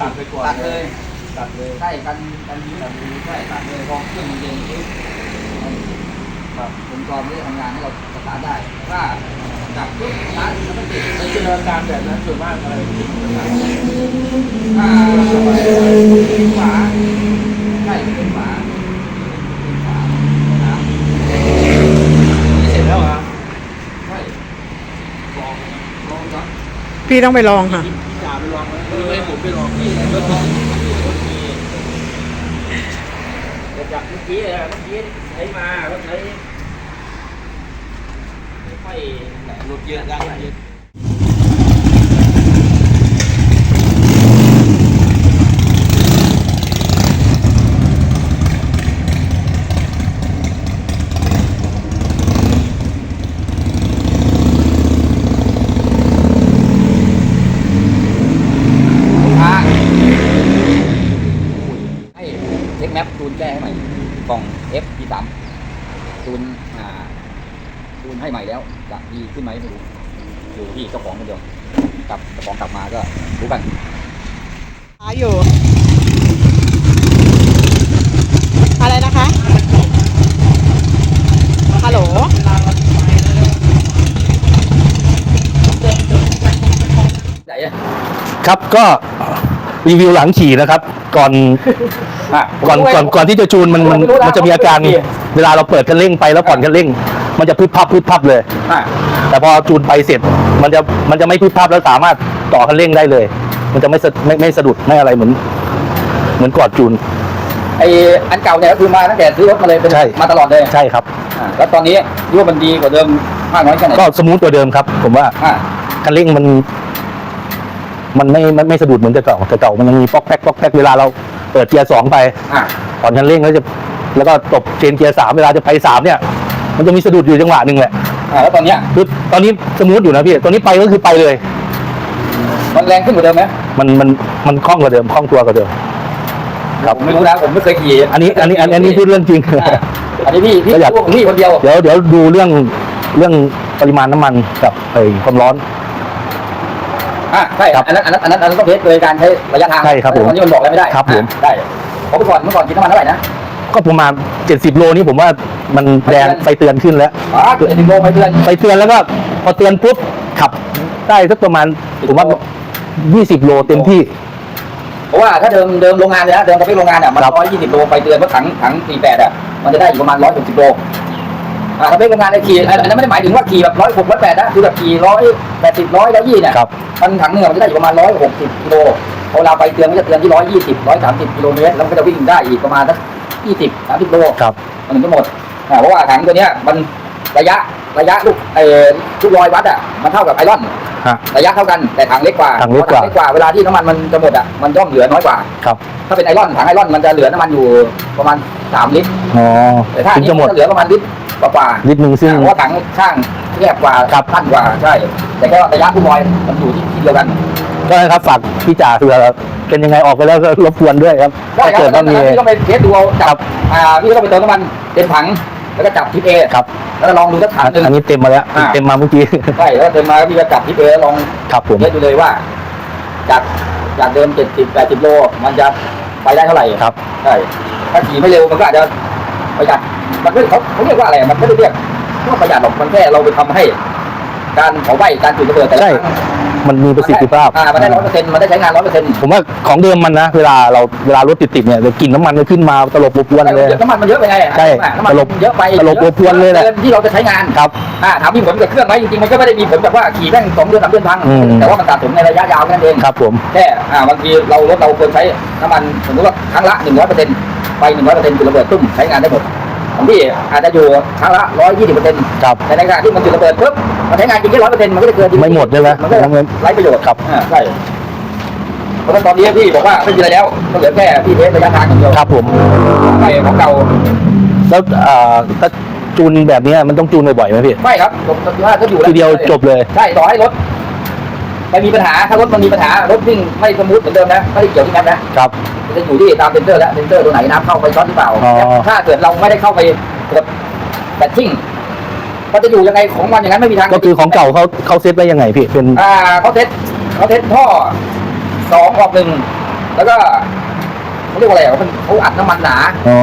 ตัดเลยใช่กันกันยืดแบบนี้ใช่ตัดเลยพอเครื่องมันเย็นปุ๊บมันแบบผมกรองไม่ได้ทำงานให้เราสตาร์ทได้ถ้าจับปุ๊บสตาร์ทแล้วมันติดมันเจออาการแบบนั้นส่วนมากอะไรติดปัญหาถ้าเป็นฝาใช่เป็นฝาเป็นฝานะเสร็จแล้วเหรอะใช่ลองลองก่อนพี่ต้องไปลองค่ะ ไม่ให้ผมไปลองพี่เลยไปลองแต่จากเมื่อกี้อะเมื่อกี้ใช้มาก็ใช้ไม่ค่อยหลุดเยอะได้เยอะ ลูกค้าให้เทคแมปจูนแก้ให้ใหม่กล่อง F P สามจู นอ่าจูนให้ใหม่แล้วจะดีขึ้นไหมไม่รู้อยู่ที่เจ้าของคนเดียวกลับเจ้าของกลับมาก็รู้กันหาอยู่ อะไรนะคะ ฮัลโหลไหนอะ ครับก็รีวิวหลังขี่นะครับ ก่อน อะก่อนก่อนก่อนที่จะจูนมันมันมันจะมีอาการเวลาเราเปิดคันเร่งไปแล้วผ่อนคันเร่ง มันจะพึบพับพึบพับเลย อะแต่พอจูนไปเสร็จมันจะมันจะไม่พึบพับแล้วสามารถต่อคันเร่งได้เลย มันจะไม่สะไม่ไม่สะดุดไม่อะไรเหมือน เหมือนกอดจูน ไออันเก่าเนี่ยก็คือมาตั้งแต่ซื้อรถมาเลยเป็นใช่ มาตลอดเลยใช่ครับ อะแล้วตอนนี้รู้ว่ามันดีกว่าเดิมมากน้อยแค่ไหนก็สมูทกว่าเดิมครับ ผมว่าอะคันเร่งมัน มันไม่ไม่ไม่สะดุดเหมือนแต่เก่าแต่เก่ามันยังมีป๊อกแป๊กป๊อกแป๊กเวลาเรา เปิดเกียร์สองไปอะผ่อนคันเร่งแล้วจะแล้วก็ตบเชนเกียร์สามเวลาจะไปสามเนี่ย มันจะมีสะดุดอยู่จังหวะหนึ่งแหละอะแล้วตอนเนี้ยคือตอนนี้สมูทอยู่นะพี่ตอนนี้ไปก็คือไปเลย มันแรงขึ้นกว่าเดิมไหมมันมันมันคล่องกว่าเดิมคล่องตัวกว่าเดิม ครับ ผมไม่รู้นะผมไม่เคยขี่อันนี้อันนี้อันนี้อันนี้พูดเรื่องจริง อะอันนี้พี่พี่ก็อยากพวกพี่คนเดียว เดี๋ยวเดี๋ยวดูเรื่องเรื่องปริมาณน้ำมันกับไอ้ความร้อน อะใช่ครับอันนั้นอันนั้นอันนั้นอันนั้นต้องเทสโดยการใช้ระยะทางใช่ครับผมอันนี้มันบอกอะไรไม่ได้ครับผมอะได้เพราะเมื่อก่อนเมื่อก่อนกินน้ำมันเท่าไหร่นะก็ประมาณ70 โลนี่ผมว่ามันแดงไฟเตือนขึ้นแล้วอ๋อเกิดถึงโลไปเดือนไฟเตือนแล้วก็พอเตือนปุ๊บขับได้สักประมาณผมว่า20 โลเต็มที่เพราะว่าถ้าเดิมเดิมโรงงานเลยนะเดิมกระเป๋โรงงานอะมันครับร้อยยี่สิบโลไปเดือนเพราะถังถังสี่แปดอะมันจะได้อยู่ประมาณร้อยหกสิบโล อ่ากระเป๋โรงงานในขี่อันนั้นไม่ได้หมายถึงว่าขี่แบบร้อยหกร้อยแปดนะคือแบบขี่ร้อยแปดสิบร้อยร้อยยี่เนี่ยครับมันถังหนึ่งมันจะได้อยู่ประมาณร้อยหกสิบกิโลพอเราไปเตือนก็จะเตือนที่ร้อยยี่สิบร้อยสามสิบกิโลเมตรแล้วมันก็จะวิ่งได้อีกประมาณสักยี่สิบสามสิบโลครับมันถึงจะหมดอ่าเพราะว่าถังตัวเนี้ยมันระยะระยะลูกเอ่อลูกรอยวัดอะมันเท่ากับไอรอนฮะระยะเท่ากันแต่ถังเล็กกว่าถังเล็กกว่าพอเล็กกว่าเวลาที่น้ำมันมันจะหมดอะมันย่อมเหลือน้อยกว่าครับถ้าเป็นไอรอนถังไอรอนมันจะเหลือน้ำมันอยู่ประมาณสามลิตรอ๋อแต่ถ้าอัถึนงนี้จะหมดมันจะเหลือประมาณลิตร กว่าๆนิดนึงซึ่งเพราะว่าถังช่างแคบกว่าครับสั้นกว่าใช่ แต่แค่ว่าระยะลูกรอยมันอยู่ที่ที่เดียวกันก็นะครับฝากพี่จ่าเผื่อเป็นยังไงออกไปแล้วก็รบกวนด้วยครับได้ถ้าครับเกิดว่ามีพี่ต้องไปเทสดูเอาคจัรับบอ่าพี่ก็ต้องไปเติมน้ำมันเต็มถังแล้วก็จับทิปเอครับแล้วก็ลองดูสักถังหนึ่งอันนี้เต็มมาแล้วอ่าเต็มมาเมื่อกี้ใช่แล้วเติมมาพี่ก็จับทิปเอแล้วลองครับผมเทสดูเลยว่า จากจากเดิมเจ็ดสิบแปดสิบโลมันจะไปได้เท่าไหร่ครับใช่ถ้าขี่ไม่เร็วมันก็อาจจะประหยัด มันไม่เขาเขาเรียกว่าอะไรมันไม่ได้เรียกว่าประหยัดหรอกมันแค่เราไปทำให้ การเผาไหม้การจุดระเบิดแต่ละใช่ครั้งมันมีประสิทธิภาพอ่ามันได้ร้อยเปอร์เซ็นต์มันได้ใช้งานร้อยเปอร์เซ็นต์ผมว่าของเดิมมันนะ เวลาเราเวลารถติดๆเนี่ยเดี๋ยวกลิ่นน้ำมันมันขึ้นมาตลบอบอวนเลยน้ำมันมันเยอะไปไงใช่น้ำมันตลบมันเยอะไปตลบอบอวนเลยแหละกินที่เราจะใช้งานครับอ่าถามมีผลกับเครื่องไหมจริงๆมันก็ไม่ได้มีผลแบบว่าขี่แม่งสองเดือนสามเดือนพังอืมแต่ว่ามันสะสมในระยะยาวแค่นั้นเองครับผมแค่อ่าบางทีเรารถเราควรใช้น้ำมันสมมติว่าครั้งละหนึ่งร้อยเปอร์เซ็นต์ไปหนึ่งร้อยเปอร์เซ็นต์จุดระเบิดตุ้มใช้งานได้หมดของ พี่อาจจะอยู่ครั้งละร้อยยี่สิบเปอร์เซ็นต์ครับแต่ในขณะที่มันจุดระเบิดปุ๊บมันใช้งานจริงแค่ร้อยเปอร์เซ็นต์มันก็จะเกินไม่หมดใช่ไหมมันก็จะไร้ประโยชน์ครับอ่าใช่เพราะฉะนั้นตอนนี้พี่บอกว่าไม่มีอะไรแล้วก็เหลือแค่พี่เทสระยะทางอย่างเดียวครับผมไปของเก่าแล้วเอ่อถ้าจูนแบบเนี้ยมันต้องจูนบ่อยๆไหมพี่ไม่ครับผมว่าถ้าอยู่แล้ทีเดียวจบเลยใช่ต่อให้รถ ไม่มีปัญหาถ้ารถมันมีปัญหารถวิ่งไม่สมูทเหมือนเดิมนะไม่ได้เกี่ยวที่แมปนะครับจะอยู่ที่ตามเซนเซอร์แล้วเซนเซอร์ตัวไหนน้ำเข้าไปช็อตหรือเปล่าอ๋อ ถ้าเกิดเราไม่ได้เข้าไปกดแบตทิ้งก็จะอยู่ยังไงของมันอย่างนั้นไม่มีทางก็คือของเก่าเขาเขาเซตไว้ยังไงพี่เป็นอ่าเขาเทสเขาเทสท่อสองออกหนึ่งแล้วก็เขาเรียกว่าอะไรอะมันเขาอัดน้ำมันหนา อ๋อ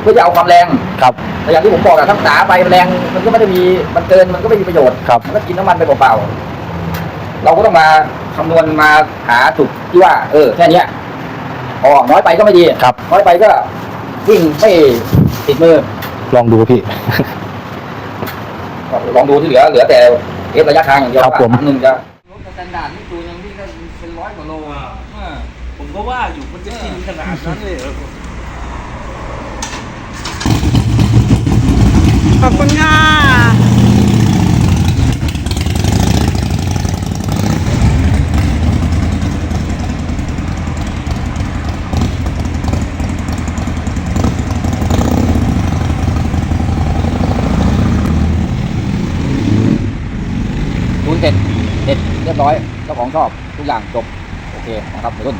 เพื่อจะเอาความแรง ครับ แต่อย่างที่ผมบอกอะทั้งหนาไปแรงมันก็ไม่ได้มีมันเกินมันก็ไม่มีประโยชน์ครับ มันก็กินน้ำมันไปเปล่าๆ เราก็ต้องมาคำนวณมาหาจุดที่ว่า เออแค่เนี้ยพอน้อยไปก็ไม่ดีครับ น้อยไปก็วิ่งไม่ติดมือ ลองดูพี่ก็ลองดูที่เหลือเหลือแต่เอฟระยะทางอย่างเดียวครับผมว่าหนึ่งจะรถสแตนดาร์ดนี่ตัวยังวิ่งได้เป็นร้อยกว่าโลอ่าอ่าผมก็ว่าอยู่มันจะกินขนาดนั้นเลยเหรอขอบคุณค่ะ รียบร้อยเจ้าของชอบทุกอย่างจบโอเคนะครับวัยรุ่น